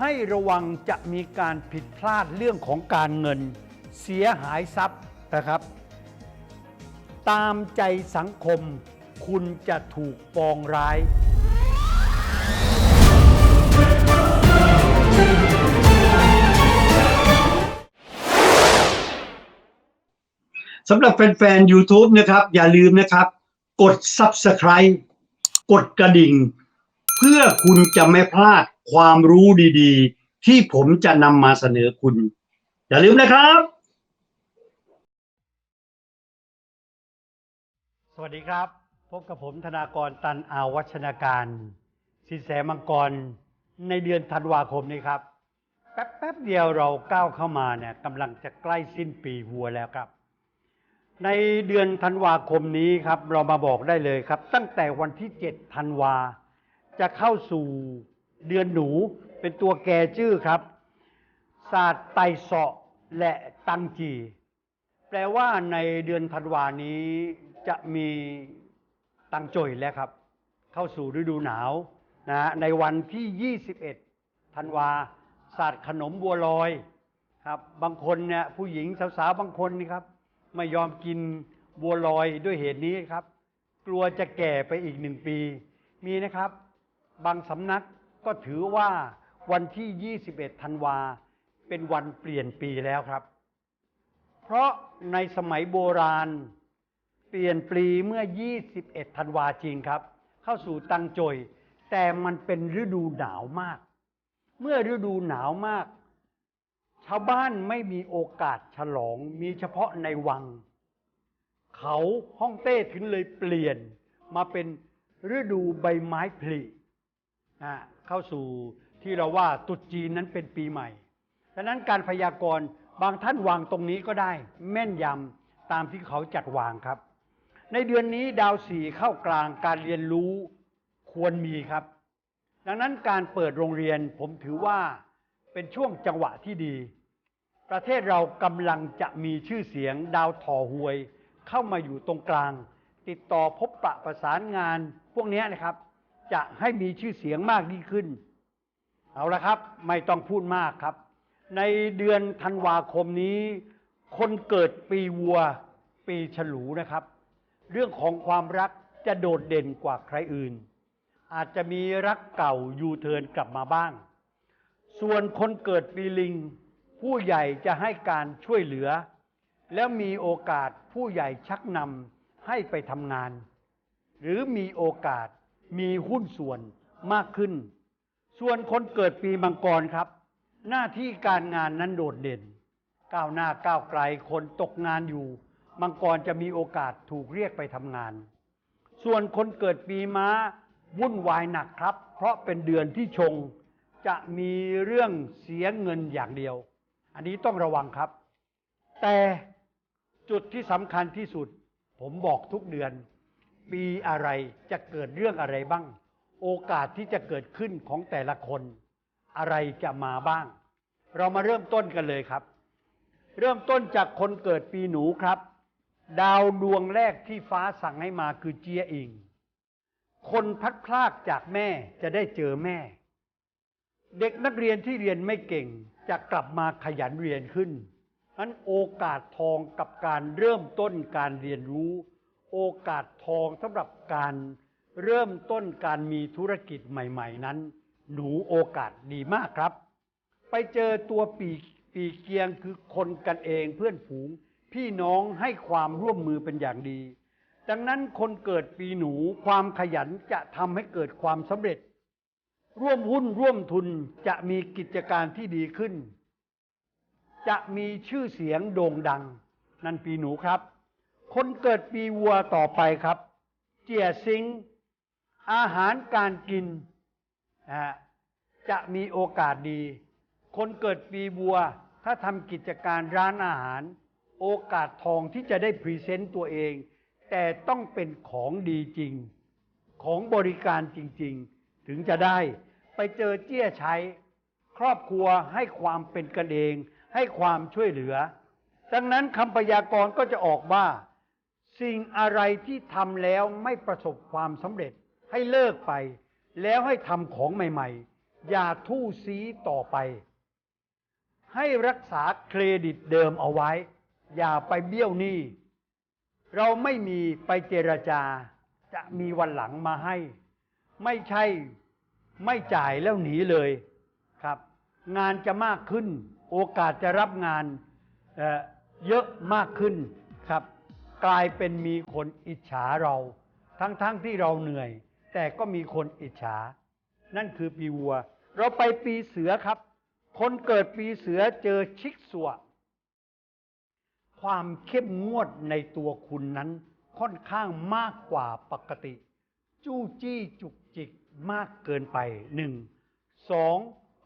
ให้ระวังจะมีการผิดพลาดเรื่องของการเงิน เสียหายทรัพย์นะครับ ตามใจสังคม คุณจะถูกปองร้ายสำหรับแฟนๆ YouTube นะครับ อย่าลืมนะครับ กด Subscribe กดกระดิ่ง เพื่อคุณจะไม่พลาดความรู้ดีๆ ที่ผมจะนำมาเสนอคุณ อย่าลืมนะครับ สวัสดีครับ พบกับผมธนากรตันอาวัชนาการ สินแสมังกรในเดือนธันวาคมนี้ครับ แป๊บแป๊บเดียวเราก้าวเข้ามาเนี่ยกำลังจะใกล้สิ้นปีวัวแล้วครับในเดือนธันวาคมนี้ครับ เรามาบอกได้เลยครับ ตั้งแต่วันที่ 7 ธันวา จะเข้าสู่เดือนหนูเป็นตัวแก่ชื่อครับ ศาสตร์ไตเสาะและตังจี แปลว่าในเดือนธันวานี้จะมีตังโจยแล้วครับ เข้าสู่ฤดูหนาวนะฮะในวันที่ 21ธันวาศาสตร์ขนมบัวลอยครับ บางคนเนี่ยผู้หญิงสาวๆบางคนนี่ครับ ไม่ยอมกินบัวลอยด้วยเหตุนี้ครับ กลัวจะแก่ไปอีกหนึ่งปี มีนะครับ บางสำนักก็ถือว่าวันที่ 21 ธันวา เป็นวันเปลี่ยนปีแล้วครับ เพราะในสมัยโบราณ เปลี่ยนปีเมื่อ 21 ธันวาจริงครับ เข้าสู่ตังโจย แต่มันเป็นฤดูหนาวมาก เมื่อฤดูหนาวมาก ชาวบ้านไม่มีโอกาสฉลองมีเฉพาะในวัง เขาฮ่องเต้ถึงเลยเปลี่ยนมาเป็นฤดูใบไม้ผลิ นะเข้าสู่ที่เราว่าตรุษจีนนั้นเป็นปีใหม่ดังนั้นการพยากรณ์บางท่านวางตรงนี้ก็ได้ แม่นยำตามที่เขาจัดวางครับ ในเดือนนี้ดาวสี่เข้ากลางการเรียนรู้ควรมีครับ ดังนั้นการเปิดโรงเรียนผมถือว่าเป็นช่วงจังหวะที่ดี ประเทศเรากำลังจะมีชื่อเสียงดาวถ่อหวย เข้ามาอยู่ตรงกลาง ติดต่อพบปะประสานงานพวกนี้นะครับ จะให้มีชื่อเสียงมากยิ่งขึ้น เอาละครับ ไม่ต้องพูดมากครับ ในเดือนธันวาคมนี้ คนเกิดปีวัว ปีฉลูนะครับ เรื่องของความรักจะโดดเด่นกว่าใครอื่น อาจจะมีรักเก่ายูเทินกลับมาบ้าง ส่วนคนเกิดปีลิง ผู้ใหญ่จะให้การช่วยเหลือ แล้วมีโอกาสผู้ใหญ่ชักนำให้ไปทำงาน หรือมีโอกาส มีหุ้นส่วนมากขึ้น ส่วนคนเกิดปีมังกรครับ หน้าที่การงานนั้นโดดเด่น ก้าวหน้าก้าวไกลคนตกงานอยู่ มังกรจะมีโอกาสถูกเรียกไปทำงาน ส่วนคนเกิดปีม้าวุ่นวายหนักครับ เพราะเป็นเดือนที่ชงจะมีเรื่องเสียเงินอย่างเดียว อันนี้ต้องระวังครับ แต่จุดที่สำคัญที่สุด ผมบอกทุกเดือน ปีอะไรจะเกิดเรื่องอะไรบ้าง โอกาสที่จะเกิดขึ้นของแต่ละคน อะไรจะมาบ้าง เรามาเริ่มต้นกันเลยครับ เริ่มต้นจากคนเกิดปีหนูครับ ดาวดวงแรกที่ฟ้าสั่งให้มาคือเจียอิง คนพัดพรากจากแม่จะได้เจอแม่ เด็กนักเรียนที่เรียนไม่เก่งจะกลับมาขยันเรียนขึ้นนั้นโอกาสทองกับการเริ่มต้นการเรียนรู้ โอกาสทองสำหรับการเริ่มต้นการมีธุรกิจใหม่ ๆ นั้น หนูโอกาสดีมากครับ ไปเจอตัวปีปีเกียงคือคนกันเองเพื่อนฝูง พี่น้องให้ความร่วมมือเป็นอย่างดี ดังนั้นคนเกิดปีหนูความขยันจะทำให้เกิดความสำเร็จ ร่วมหุ้นร่วมทุนจะมีกิจการที่ดีขึ้น จะมีชื่อเสียงโด่งดัง นั่นปีหนูครับ คนเกิดปีวัวต่อไปครับ เจียซิง อาหารการกินนะจะมีโอกาสดี คนเกิดปีวัว ถ้าทำกิจการร้านอาหาร โอกาสทองที่จะได้พรีเซนต์ตัวเอง แต่ต้องเป็นของดีจริง ของบริการจริง ๆ ถึงจะได้ไปเจอเจี้ยใช้ ครอบครัวให้ความเป็นกันเอง ให้ความช่วยเหลือ ดังนั้นคำพยากรณ์ก็จะออกว่า สิ่งอะไรที่ทำแล้วไม่ประสบความสำเร็จให้เลิกไป แล้วให้ทำของใหม่ ๆ อย่าทู่ซีต่อไป ให้รักษาเครดิตเดิมเอาไว้ อย่าไปเบี้ยวหนี้เราไม่มีไปเจรจา จะมีวันหลังมาให้ ไม่ใช่ไม่จ่ายแล้วหนีเลยครับ งานจะมากขึ้น โอกาสจะรับงานเเยอะมากขึ้นครับ กลายเป็นมีคนอิจฉาเรา ทั้งๆทที่เราเหนื่อย แต่ก็มีคนอิจฉา นั่นคือปีวัว เราไปปีเสือครับ คนเกิดปีเสือเจอชิกสัวความเข้มงวดในตัวคุณนั้นค่อนข้างมากกว่าปกติ จู้จี้จุกจิกมากเกินไปหนึ่งสอง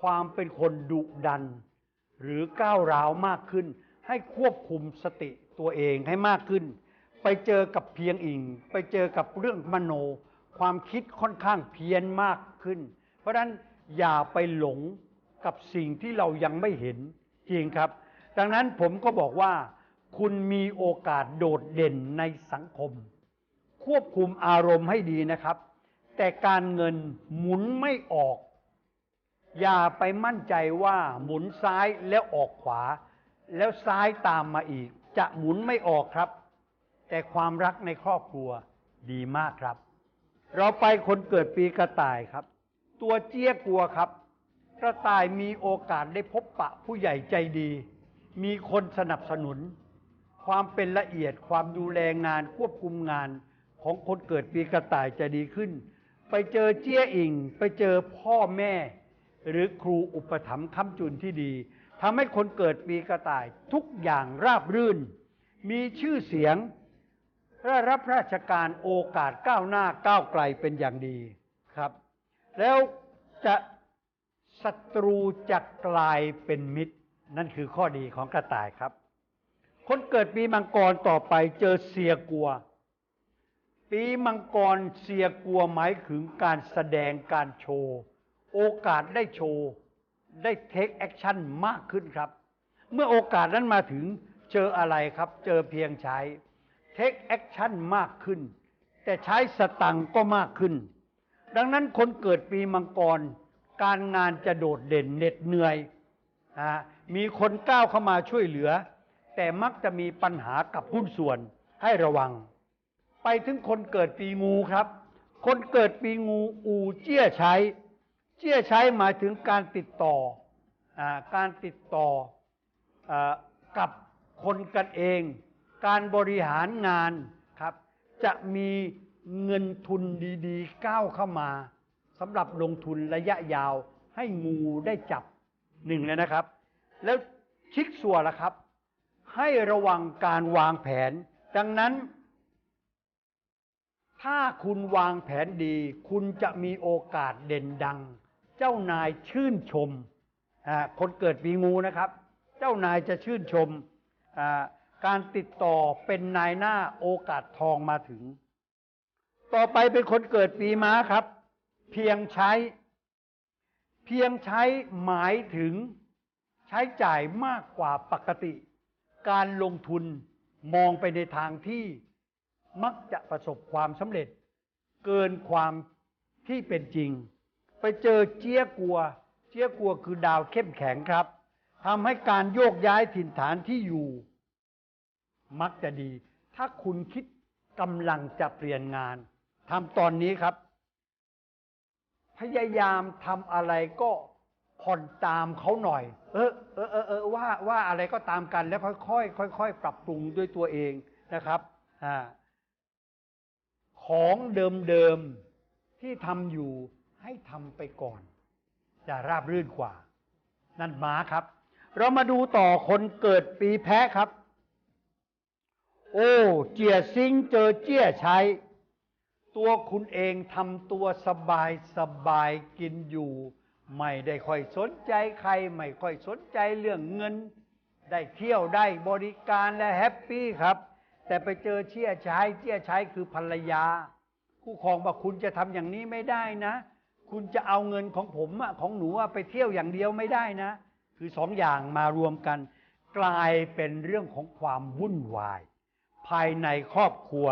ความเป็นคนดุดัน หรือก้าวร้าวมากขึ้น ให้ควบคุมสติ ตัวเองให้มากขึ้น ไปเจอกับเพียงอิง ไปเจอกับเรื่องมโน ความคิดค่อนข้างเพี้ยนมากขึ้น เพราะฉะนั้นอย่าไปหลงกับสิ่งที่เรายังไม่เห็นจริงครับ ดังนั้นผมก็บอกว่า คุณมีโอกาสโดดเด่นในสังคม ควบคุมอารมณ์ให้ดีนะครับ แต่การเงินหมุนไม่ออก อย่าไปมั่นใจว่าหมุนซ้ายแล้วออกขวา แล้วซ้ายตามมาอีก จะหมุนไม่ออกครับ แต่ความรักในครอบครัวดีมากครับ เราไปคนเกิดปีกระต่ายครับ ตัวเจี๊ยกลัวครับ กระต่ายมีโอกาสได้พบปะผู้ใหญ่ใจดี มีคนสนับสนุน ความเป็นละเอียดความดูแลงานควบคุมงานของคนเกิดปีกระต่ายจะดีขึ้น ไปเจอเจี้ยอิง ไปเจอพ่อแม่ หรือครูอุปถัมภ์ค้ำจุนที่ดี ทำให้คนเกิดปีกระต่ายทุกอย่างราบรื่น มีชื่อเสียงได้รับราชการโอกาสก้าวหน้าก้าวไกลเป็นอย่างดีครับ แล้วจะศัตรูจะกลายเป็นมิตร นั่นคือข้อดีของกระต่ายครับ คนเกิดปีมังกรต่อไปเจอเสียกลัว ปีมังกรเสียกลัวหมายถึงการแสดงการโชว์ โอกาสได้โชว์ ได้เทคแอคชั่นมากขึ้นครับ เมื่อโอกาสนั้นมาถึงเจออะไรครับ เจอเพียงใช้เทคแอคชั่นมากขึ้น แต่ใช้สตังค์ก็มากขึ้น ดังนั้นคนเกิดปีมังกร การงานจะโดดเด่นเหน็ดเหนื่อยอมีคนก้าวเข้ามาช่วยเหลือ แต่มักจะมีปัญหากับหุ้นส่วนให้ระวัง ไปถึงคนเกิดปีงูครับ คนเกิดปีงูอูเจี้ยใช้ เจี้ยใช้หมายถึงการติดต่ออการติดต่ออกับคนกันเอง การบริหารงานครับ จะมีเงินทุนดีๆ ก้าวเข้ามาสำหรับลงทุนระยะยาวให้งูได้จับหนึ่งเลยนะครับ แล้วชิกสัวนละครับ ให้ระวังการวางแผน ดังนั้น ถ้าคุณวางแผนดี คุณจะมีโอกาสเด่นดัง เจ้านายชื่นชมคนเกิดปีงูนะครับ เจ้านายจะชื่นชมการติดต่อเป็นนายหน้าโอกาสทองมาถึง ต่อไปเป็นคนเกิดปีม้าครับ เพียงใช้ เพียงใช้หมายถึงใช้จ่ายมากกว่าปกติ การลงทุนมองไปในทางที่มักจะประสบความสำเร็จ เกินความที่เป็นจริง ไปเจอเจี๊ยกัว เจี๊ยกัวคือดาวเข้มแข็งครับทำให้การโยกย้ายถิ่นฐานที่อยู่ มักจะดี ถ้าคุณคิดกำลังจะเปลี่ยนงานทำตอนนี้ครับ พยายามทำอะไรก็ผ่อนตามเขาหน่อย เออเออเออเออว่าว่าอะไรก็ตามกันแล้วค่อยๆค่อยๆปรับปรุงด้วยตัวเองนะครับอ่าของเดิมๆที่ทำอยู่ ให้ทำไปก่อน จะราบรื่นกว่า นั่นม้าครับ เรามาดูต่อคนเกิดปีแพะครับ โอ้เจียซิงเจอเจี้ยใช้ ตัวคุณเองทำตัวสบายสบายกินอยู่ ไม่ได้ค่อยสนใจใคร ไม่ค่อยสนใจเรื่องเงิน ได้เที่ยวได้บริการและแฮปปี้ครับแต่ไปเจอเชี่ยใช้เชี่ยใช้คือภรรยา คู่ครองบอกคุณจะทำอย่างนี้ไม่ได้นะ คุณจะเอาเงินของผมของหนูไปเที่ยวอย่างเดียวไม่ได้นะ คือสองอย่างมารวมกัน กลายเป็นเรื่องของความวุ่นวาย ภายในครอบครัว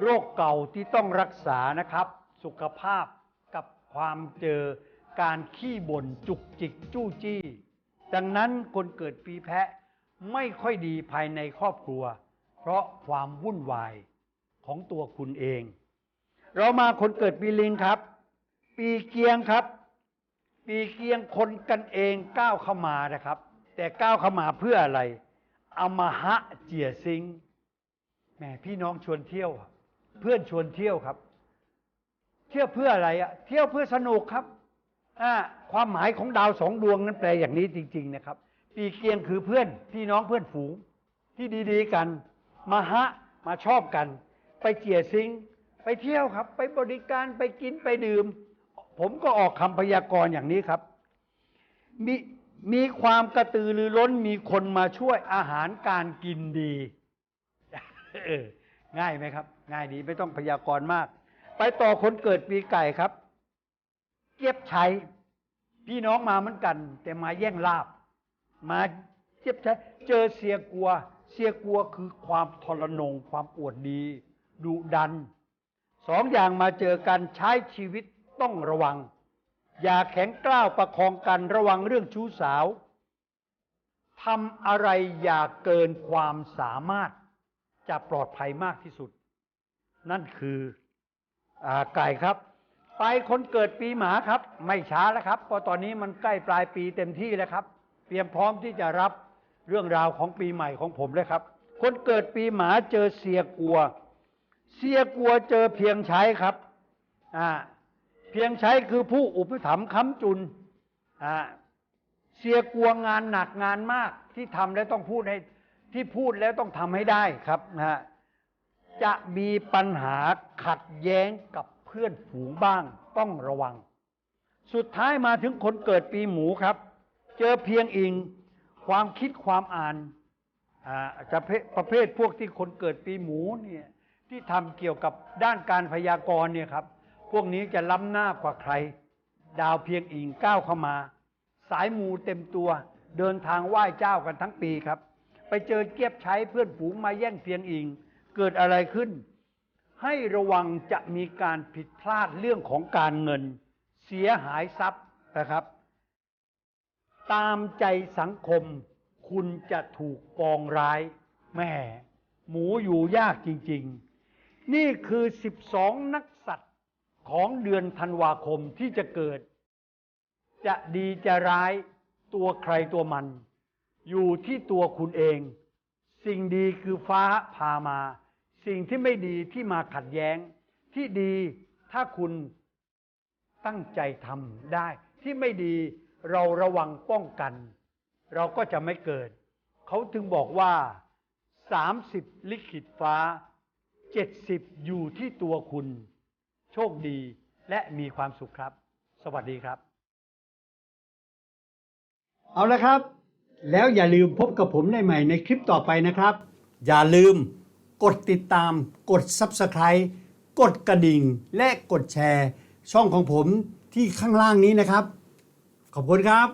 โรคเก่าที่ต้องรักษานะครับ สุขภาพกับความเจอการขี้บ่นจุกจิกจู้จี้ ดังนั้นคนเกิดปีแพะไม่ค่อยดีภายในครอบครัว เพราะความวุ่นวายของตัวคุณเอง เรามาคนเกิดปีลิงครับ ปีเกียงครับ ปีเกียงคนกันเองก้าวเข้ามานะครับ แต่ก้าวเข้ามาเพื่ออะไรเอามาหะเจียซิงแหมพี่น้องชวนเที่ยว เพื่อนชวนเที่ยวครับ เที่ยวเพื่ออะไรอะเที่ยวเพื่อสนุกครับอ่าความหมายของดาวสองดวงนั้นแปลอย่างนี้จริง ๆ นะครับ ปีเกียงคือเพื่อน พี่น้องเพื่อนฝูงที่ดีๆกันมาฮะมาชอบกัน ไปเจียซิง ไปเที่ยวครับ ไปบริการไปกินไปดื่ม ผมก็ออกคำพยากรณ์อย่างนี้ครับ มีมีความกระตือรือร้นมีคนมาช่วยอาหารการกินดีง่ายไหมครับ ง่ายดีไม่ต้องพยากรณ์มาก ไปต่อคนเกิดปีไก่ครับ เก็บใช้พี่น้องมาเหมือนกัน แต่มาแย่งลาบ มาเจ็บใช้เจอเสียกลัว เสียกลัวคือความทรนง ความอวดดีดุดันสองอย่างมาเจอกันใช้ชีวิต ต้องระวัง อย่าแข็งกล้าวประคองกันระวังเรื่องชู้สาวทำอะไรอย่าเกินความสามารถจะปลอดภัยมากที่สุด นั่นคืออาไก่ครับ ไปคนเกิดปีหมาครับ ไม่ช้าแล้วครับเพราะตอนนี้มันใกล้ปลายปีเต็มที่แล้วครับ เตรียมพร้อมที่จะรับเรื่องราวของปีใหม่ของผมเลยครับ คนเกิดปีหมาเจอเสียกลัว เสียกลัวเจอเพียงใช้ครับอ่า เพียงใช้คือผู้อุปถัมภ์ค้ำจุนเสียกลัวงานหนักงานมากที่ทำแล้วต้องพูดให้ที่พูดแล้วต้องทำให้ได้ครับนะฮะจะมีปัญหาขัดแย้งกับเพื่อนฝูงบ้าง ต้องระวัง สุดท้ายมาถึงคนเกิดปีหมูครับ เจอเพียงอิงความคิดความอ่านอาจะประเภทพวกที่คนเกิดปีหมูเนี่ยที่ทำเกี่ยวกับด้านการพยากรณ์เนี่ยครับ พวกนี้จะล้ำหน้ากว่าใคร ดาวเพียงอิงก้าวเข้ามา สายมูเต็มตัว เดินทางไหว้เจ้ากันทั้งปีครับ ไปเจอเกียบใช้เพื่อนฝูงมาแย่งเพียงอิง เกิดอะไรขึ้น ให้ระวังจะมีการผิดพลาดเรื่องของการเงิน เสียหายทรัพย์นะครับ ตามใจสังคม คุณจะถูกปองร้ายแหม่หมูอยู่ยากจริง ๆ นี่คือ 12 นักสัตว ของเดือนธันวาคมที่จะเกิด จะดีจะร้ายตัวใครตัวมัน อยู่ที่ตัวคุณเอง สิ่งดีคือฟ้าพามา สิ่งที่ไม่ดีที่มาขัดแย้ง ที่ดีถ้าคุณตั้งใจทำได้ ที่ไม่ดีเราระวังป้องกัน เราก็จะไม่เกิด เขาถึงบอกว่า30ลิขิตฟ้า70อยู่ที่ตัวคุณ โชคดีและมีความสุขครับ สวัสดีครับ เอาละครับ แล้วอย่าลืมพบกับผมได้ใหม่ในคลิปต่อไปนะครับ อย่าลืมกดติดตาม กด Subscribe กดกระดิ่ง และกดแชร์ ช่องของผมที่ข้างล่างนี้นะครับ ขอบคุณครับ